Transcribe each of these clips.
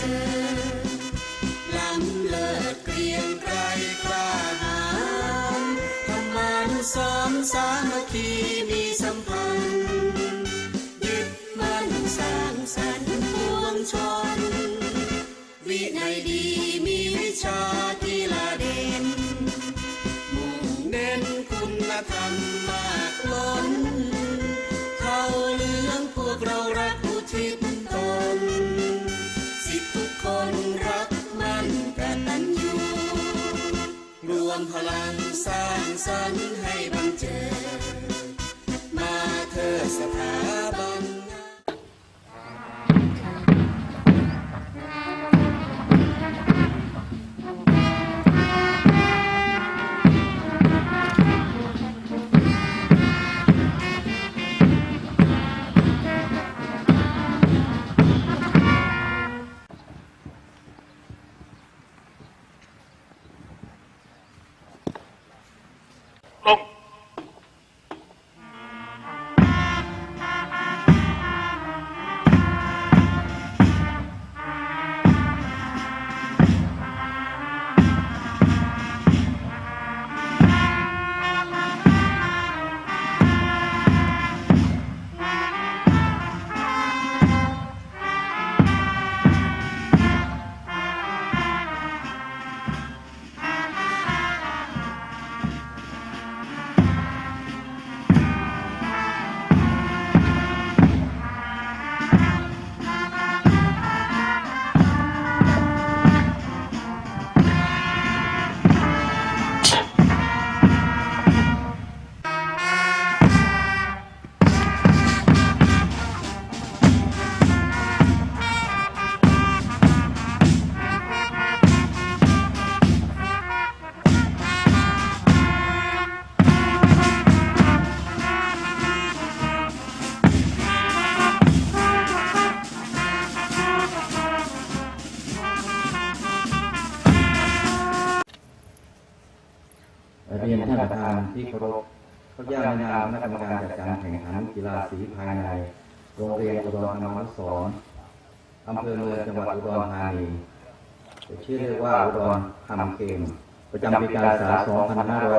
สริญล้ำเลิศเกรียงไกรกล้าหาญธรรมานุสรณ์สามัคคีมีสัมพันธ์ยึดมั่นสร้างสรรค์ปวงชน วินัยดีมีวิชากีฬาเด่นมุ่งเน้นคุณธรรมมากล้น เขาเลืองพวกเรารัก วมพลังสร้างสรรค์ให้บังเจิดมาเธอสถาบัน รียนท่านประธานที่เคารพข้าพเจ้าในนามคณะกรรมการจัดการแข่งขันกีฬาสีภายใน โรงเรียนอุดรธรรมนุสรณ์อำเภอเมืองจังหวัดอุดรธานีชื่อเรียกว่าอุดรทำเกมประจำปีการศึกษา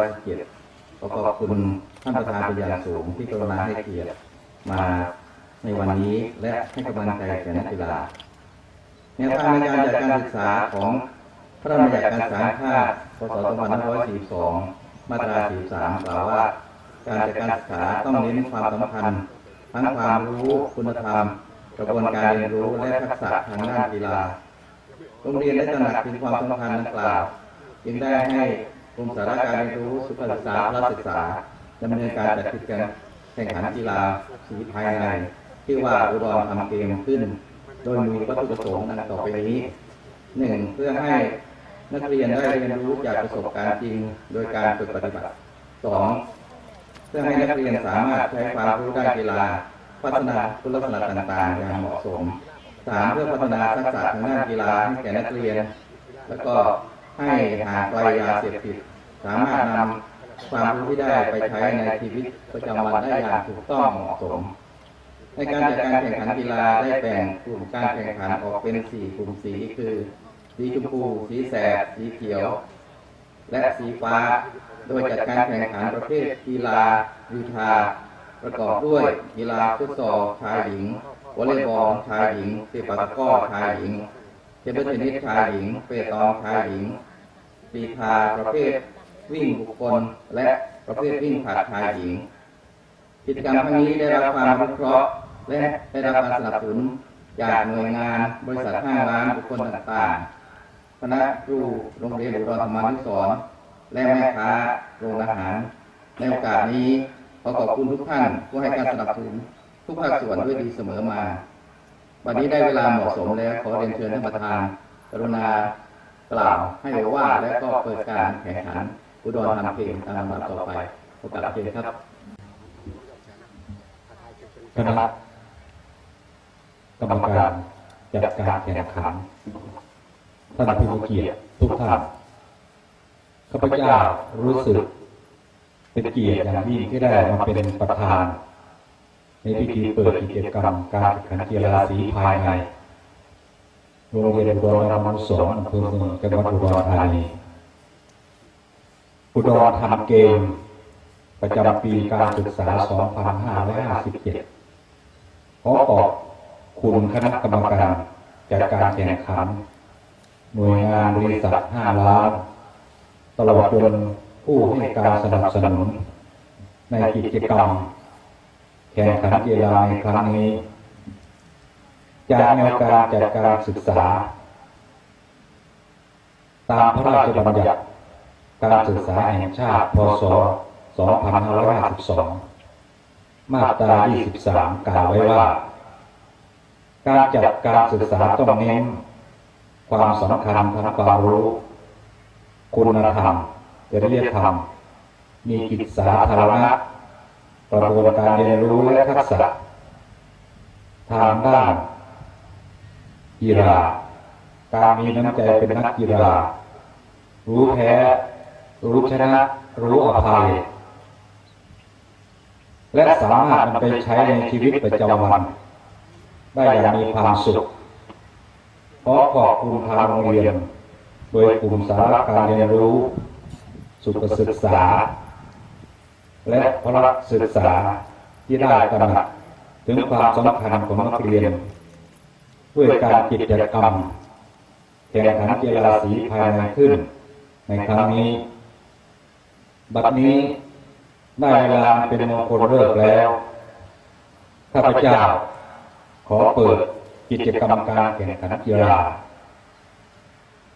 2507ขอขอบคุณท่านประธานเป็นอย่างสูงที่กรุณาให้เกียรติมาในวันนี้และให้กำลังใจแก่นักกีฬาแนวทางในการจัดการศึกษาของพระราชบัญญัติการศึกษาแห่งชาติพศ 2542 มาตรา 43 กล่าวว่า การจัดการศึกษาต้องเน้นความสำคัญทั้งความรู้คุณธรรม กระบวนการเรียนรู้และทักษะทางด้านกีฬาโรงเรียนได้ตระหนักถึงความสำคัญดังกล่าว จึงได้ให้กรมสาระการเรียนรู้สุขศึกษาพละศึกษาดำเนินการจัดกิจกรรมแข่งขันกีฬาสีภายในที่ว่าอุดรทำเกมขึ้น โดยมีวัตถุประสงค์ดังต่อไปนี้หนึ่งเพื่อให้ นักเรียนได้เรียนรู้จากประสบการณ์จริง โดยการฝึกปฏิบัติสองเพื่อให้นักเรียนสามารถใช้ความรู้ด้านกีฬา พัฒนาคุณลักษณะต่างๆ อย่างเหมาะสมสามเพื่อพัฒนาทักษะทางด้านกีฬาให้แก่นักเรียน แล้วก็ให้ห่างไกลยาเสพติดสามารถนำความรู้ที่ได้ไปใช้ในชีวิตประจำวันได้อย่างถูกต้องเหมาะสม ในการจัดการแข่งขันกีฬาได้แบ่งกลุ่มการแข่งขันออกเป็น 4 กลุ่มสีคือ สีชมพู สีแสด สีเขียว และสีฟ้า โดยจัดการแข่งขันประเภทกีฬาวีทา ประกอบด้วยกีฬาฟุตซอลชายหญิงวอลเลย์บอลชายหญิงเตะปาตะก้อชายหญิงเทเบิลเทนนิสชายหญิง เปตองชายหญิงกรีฑาประเภทวิ่งบุคคลและประเภทวิ่งผลัดชายหญิง กิจกรรมครั้งนี้ได้รับความอนุเคราะห์และได้รับการสนับสนุนจากหน่วยงานบริษัทห้างร้านบุคคลต่างๆ คณะครูโรงเรียนอุดรธรรมานุสรณ์และแม่ค้าโรงอาหาร ในโอกาสนี้ขอขอบคุณทุกท่านผู้ให้การสนับสนุนทุกภาคส่วนด้วยดีเสมอมา วันนี้ได้เวลาเหมาะสมแล้วขอเรียนเชิญท่านประธานกรุณากล่าวให้โอวาและก็เปิดการแข่งขันอุดรธรรมเพลงตามลำดับต่อไปโอกาสเชิญครับคณะกรรมการจัดการแข่งขัน ท่านผู้มีเกียรติทุกท่านข้าพเจ้ารู้สึก เป็นเกียรติอย่างยิ่งที่ได้มาเป็นประธาน ในพิธีเปิดกิจกรรมการแข่งขันกีฬาสีภายในโรงเรียนอุดรธรรมอนุสรณ์อำเภอเมืองจังหวัดอุดรธานีอุดรทำเกม ประจำปีการศึกษา 2557 ขอขอบคุณคณะกรรมการจัดการแข่งขัน หน่วยงานบริษัท5ล้าน ตลอดจนผู้ให้การสนับสนุน ในกิจกรรม แข่งขันกีฬาในครั้งนี้ จากแนวการจัดการศึกษา ตามพระราชบัญญัติการศึกษาแห่งชาติ พศ 2552 มาตรา 23 กล่าวไว้ว่า การจัดการศึกษาต้องเน้น ความสำคัญทั้งความรู้ คุณธรรมจริยธรรม มีกิจสาธารณะกระบวนการเรียนรู้และทักษะ ทางด้านกีฬาการมีน้ำใจเป็นนักกีฬารู้แพ้ รู้ชนะ รู้อภัย และสามารถนำไปใช้ในชีวิตประจำวัน ได้อย่างมีความสุข ขอขอบคุณทางโรงเรียน โดยกลุ่มสาระการเรียนรู้ สุขศึกษา และพละศึกษาที่ได้ตระหนักถึงความสำคัญของนักเรียน ด้วยการกิจกรรมแข่งขันกีฬาสีภายในขึ้น ในครั้งนี้ บัดนี้ได้เวลาเป็นมงคลเลิกแล้ว ข้าพเจ้าขอเปิด กิจกรรมการแข่งขันกีฬา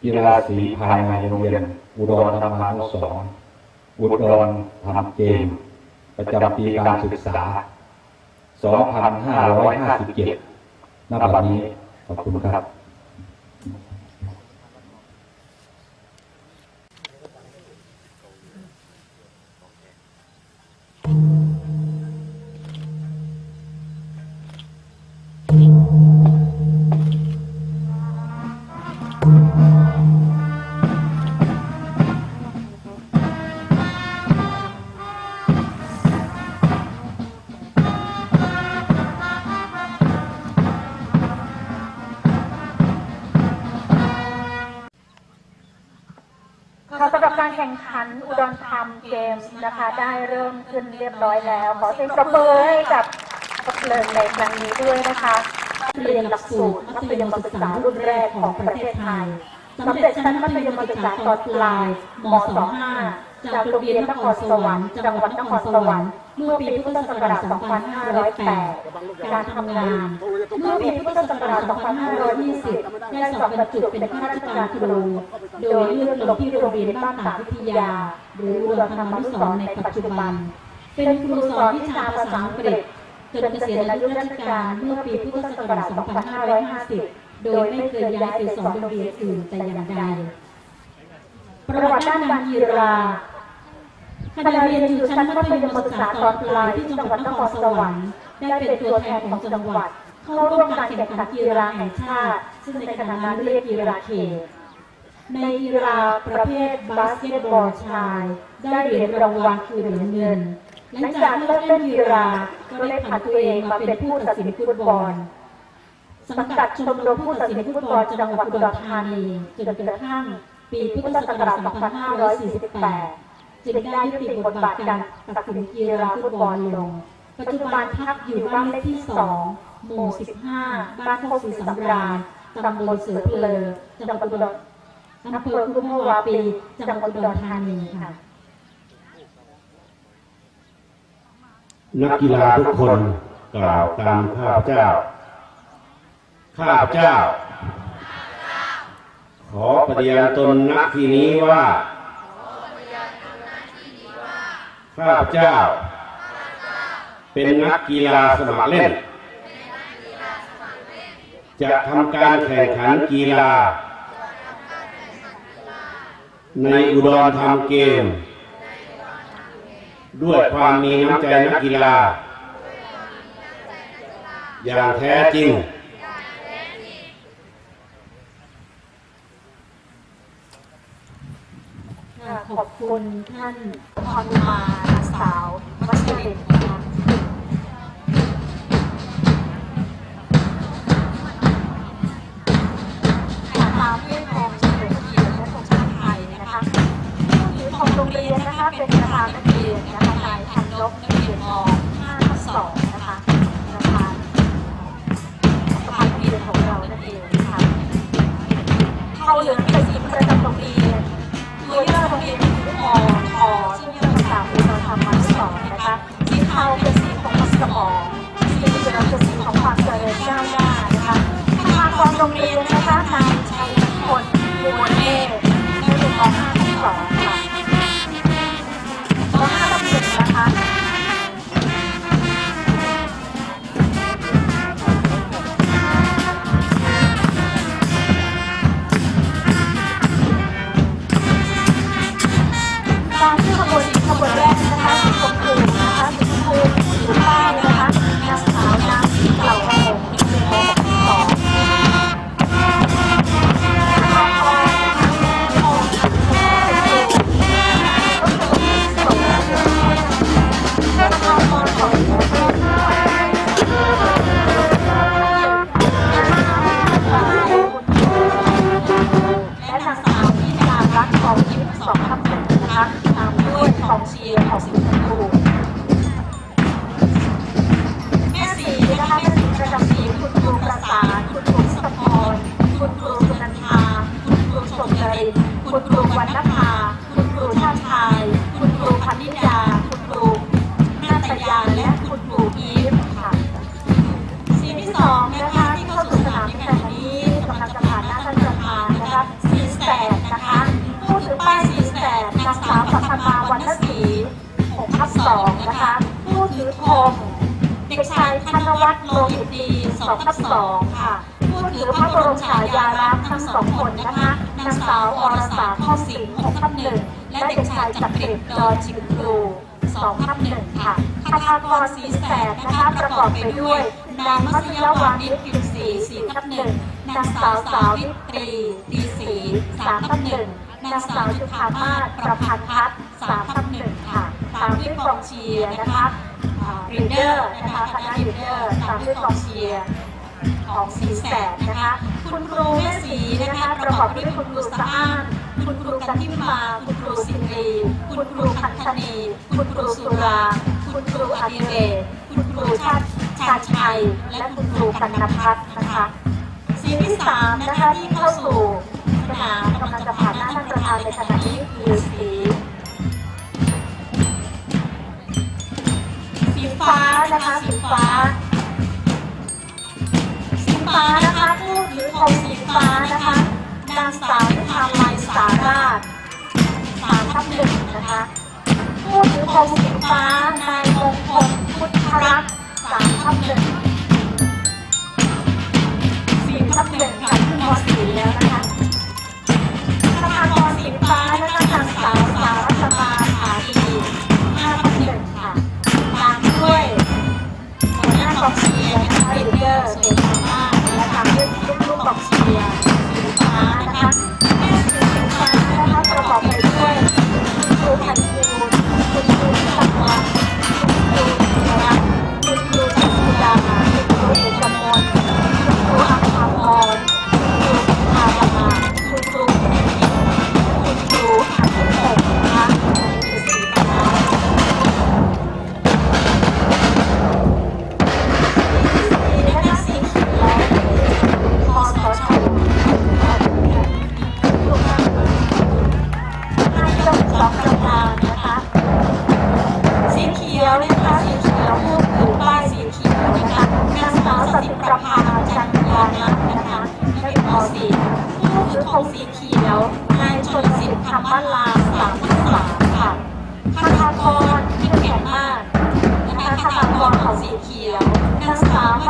กีฬาสีภายในโรงเรียน อุดรธรรมานุสรณ์อุดรทำเกม ประจำปีการศึกษา 2557ณบัดนี้ขอบคุณครับ มส์นะคะได้เริ่มขึ้นเรียบร้อยแล้ว ขอเสียงปรบมือให้กับเพลิงในครั้งนี้ด้วยนะคะเรียนหลักสูตรมัธยมศึกษารุ่นแรกของประเทศไทย สำเร็จชั้นมัธยมศึกษาตอนปลายม .25 จากโรงเรียนนครสวรรค์จังหวัดนครสวรรค์เมื่อปีพุทธศักราช 2508 การทำงาน เมื่อปีพุทธศักราช 2520 ได้สอบบรรจุเป็นข้าราชการครู โดยเลือกลงที่โรงเรียนบ้านตากวิทยา หรืออุดรธรรมนุสรณ์ในปัจจุบัน เป็นครูสอนวิชาภาษาอังกฤษจนเกษียณอายุราชการเมื่อปีพุทธศักราช 2550 โดยไม่เคยย้ายไปสอนโรงเรียนอื่นแต่อย่างใด ประวัติด้านการกีฬาขณะเรียนอยู่ชั้นมัธยมศึกษาตอนปลายที่จังหวัดนครสวรรค์ได้เป็นตัวแทนของจังหวัด เข้าร่วมการแข่งขันกีฬาแห่งชาติ ซึ่งในขณะนั้นเรียกกีฬาเขตในกีฬาประเภทบาสเกตบอลชาย ได้เหรียญรางวัลคือเหรียญเงินหลังจากเลิกเล่นกีฬาก็ได้ผันตัวเองมาเป็นผู้ตัดสินฟุตบอล สังกัดชมรมผู้ตัดสินฟุตบอลจังหวัดอุดรธานีจนกระทั่งปีพุทธศักราช 2548 จึงได้ยุติบทบาทการตัดสินกีฬาฟุตบอลลง ปัจจุบันพักอยู่บ้านเลขที่ 2 หมู่ 15 บ้านโคกศรีสำราญตำบลเสือเพลอจังหวัดอุดรอำเภอกุมวาปี จังหวัดอุดรธานีค่ะ นักกีฬาทุกคนกล่าวตามข้าพเจ้า ข้าพเจ้า ขอปฏิญาณตนนักที่นี้ว่า ข้าพเจ้า เป็นนักกีฬาสมัครเล่น จะทำการแข่งขันกีฬา ในอุดรธรรมเกม ด้วยความมีน้ำใจนักกีฬา อย่างแท้จริง คุณท่านพรมาสาววัชรินนะคะตามด้วยทองเฉลิมเกียรติและทงชาติไทยนะคะผู้ถือของโรงเรียนนะคะเป็นประธานนักเรียนนะคะนายพันลบนักเรียนม .52 โรงเรียนนะคะนาย 2ทับ2ค่ะผู้ถือพระบรมฉายาลักษณ์ทั้งสองคนนะคะนางสาวอรสาข้อสิงห์6ทับ1และเด็กชายจักริดดอนชิมครู2ทับ1ค่ะคาถากรสีแสดนะคะประกอบไปด้วย นางมัสยวานิชพิมพ์ศรี4ทับ1นางสาวสาวิตรีตีศรี3ทับ1นางสาวจุธามาศประพันธ์พัฒน์3ทับ1ค่ะ ตามด้วยกองเชียร์นะคะ รีเดอร์นะคะคณะรีเดอร์ตามด้วยกองเชียร์ของสีแสดนะคะคุณครูแม่สีนะคะประกอบด้วยคุณครูสะอ้านคุณครูกันทิมา คุณครูสินรีคุณครูพันธนีคุณครูสุรา คุณครูอดิเรกคุณครูชาติชาชัย และคุณครูกันนพัฒน์นะคะสีที่สามนะคะที่เข้าสู่สนามกำลังจะผ่านหน้าท่านประธานในขณะนี้คือสีสี นะคะ สีฟ้า สีฟ้านะคะผู้ถือธงสีฟ้านะคะ นางสาวทามัยสาราชสามทับหนึ่งนะคะ ผู้ถือธงสีฟ้านายมงคลพุทธรักษ์สามทับหนึ่งสี่ทับหนึ่งค่ะขึ้นมสี่แล้วนะคะประธานกรสีฟ้า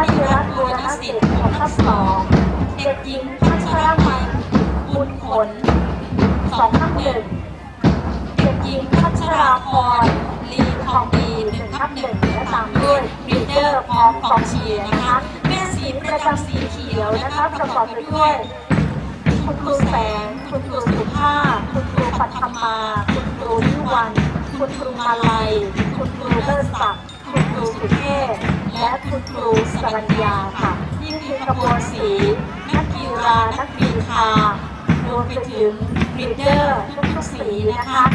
างสาวมณีรัตน์บูรสิทธิ์ของทับสองเด็กหญิงพัชรมัยบุญผลสองทับหนึ่งเด็กหญิงพัชราพรลีทองดีหนึ่งทับหนึ่งและตามด้วยรีเดอร์พร้อมกองเชียร์นะคะแม่สีประจำสีเขียวนะคะประกอบไปด้วยคุณครูแสง คุณครูสุภาพ คุณครูปัทมา คุณครูนิวัน คุณครูมาลัย คุณครูเลิศศักดิ์ คุณครูสุเทพ สรัญญาค่ะนี่คือกระบวนสี นักกีฬานักกรีฑารวมไปถึงรีดเดอร์ทุกๆสีนะคะ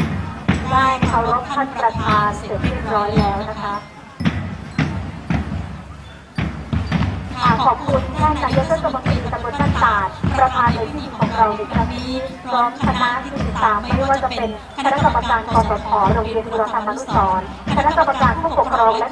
ได้เคารพท่านประธานเสร็จเรียบร้อยแล้วนะคะขอบคุณท่านนายกเทศมนตรีตำบลบ้านตาดประธานในพิธีของเราในครั้งนี้พร้อมคณะที่ติดตามไม่ว่าจะเป็นคณะกรรมการคอสชโรงเรียนบุรธรรมนุสรคณะกรรมการผู้ปกครองและ